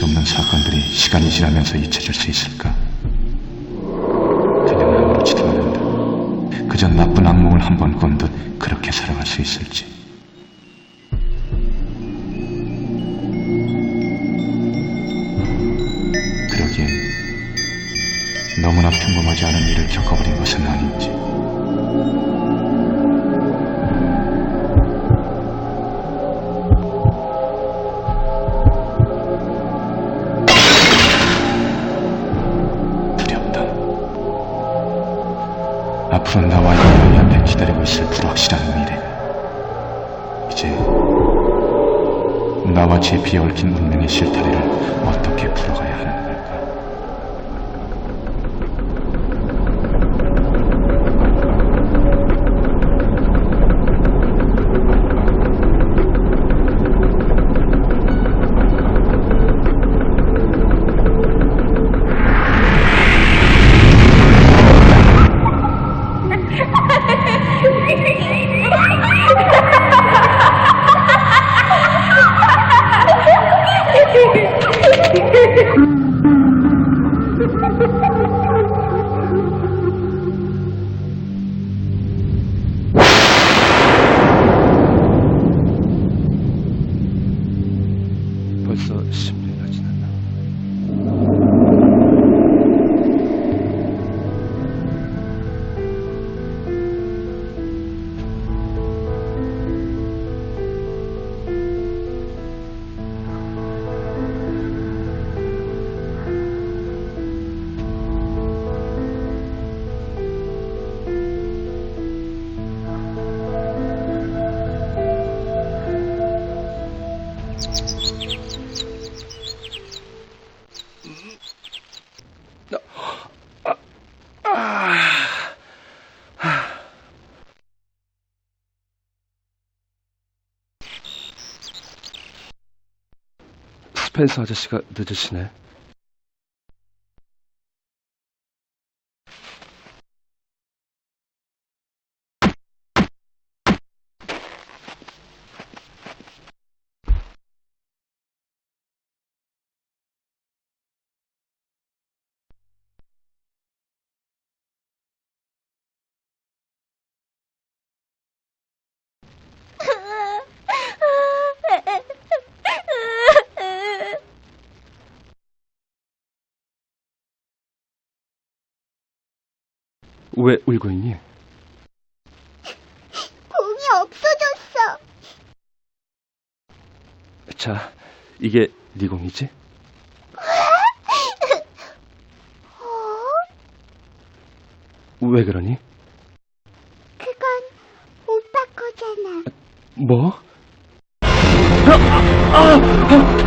수 없는 사건들이 시간이 지나면서 잊혀질 수 있을까? 그냥 아무렇지도 않은데 그저 나쁜 악몽을 한 번 꾼 듯 그렇게 살아갈 수 있을지. 그러기엔 너무나 평범하지 않은 일을 겪어버린 것은 아닌지. 앞으로 나와 이 아이 앞에 기다리고 있을 불확실한 미래. 이제 나와 제피 얽힌 운명의 실타래를 어떻게 풀어가야 하는 걸 스펜서 아저씨가 늦으시네. 왜 울고 있니? 공이 없어졌어. 자, 이게 네 공이지? 어? 왜 그러니? 그건 오빠 거잖아. 뭐? 꿈이었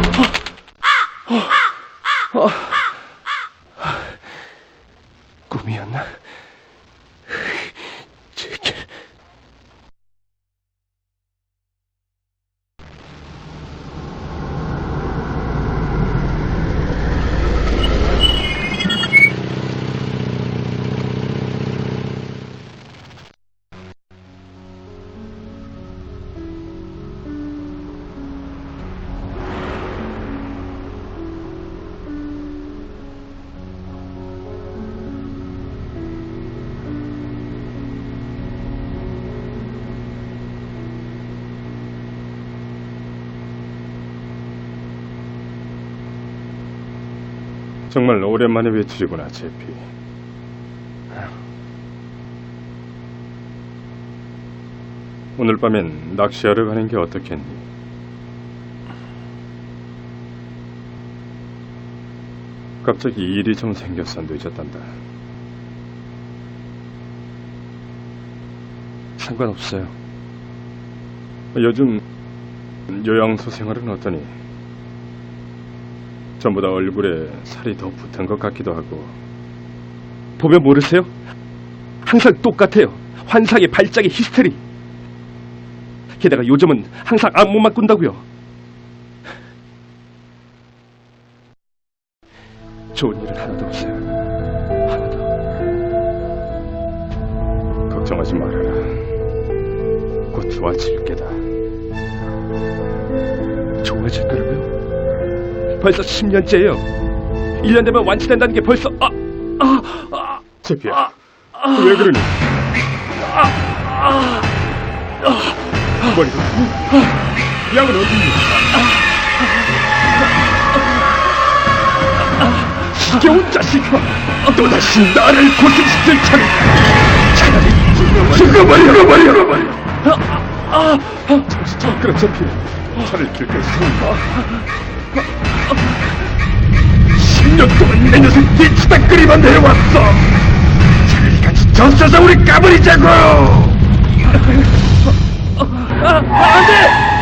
정말 오랜만에 외출이구나, 제피. 오늘 밤엔 낚시하러 가는 게 어떻겠니? 갑자기 일이 좀 생겨서 늦었단다. 상관없어요. 요즘 요양소 생활은 어떠니? 전부 다 얼굴에 살이 더 붙은 것 같기도 하고 보면 모르세요? 항상 똑같아요. 환상의 발작의 히스테리. 게다가 요즘은 항상 악몽만 꾼다고요. 좋은 일은 하나도 없어요. 하나도. 걱정하지 말아라. 곧 좋아질 게다. 좋아질 거라고요? 벌써 10년째예요. 1년 되면 완치된다는 게 벌써 아, 아, 아, 제피야, 왜 그러니? 머리가 약은 어디 있니? 지겨운 자식아, 또다시 나를 고생시킬 차례. 차라리 죽어버려, 죽어버려, 죽어버려. 정신 차려, 제피. 차를 길게 세운다. 10년 동안 내 녀석 뒤치다거리만 내려왔어. 차라리 같이 젖어서 우리 까버리자고. 아, 안 돼!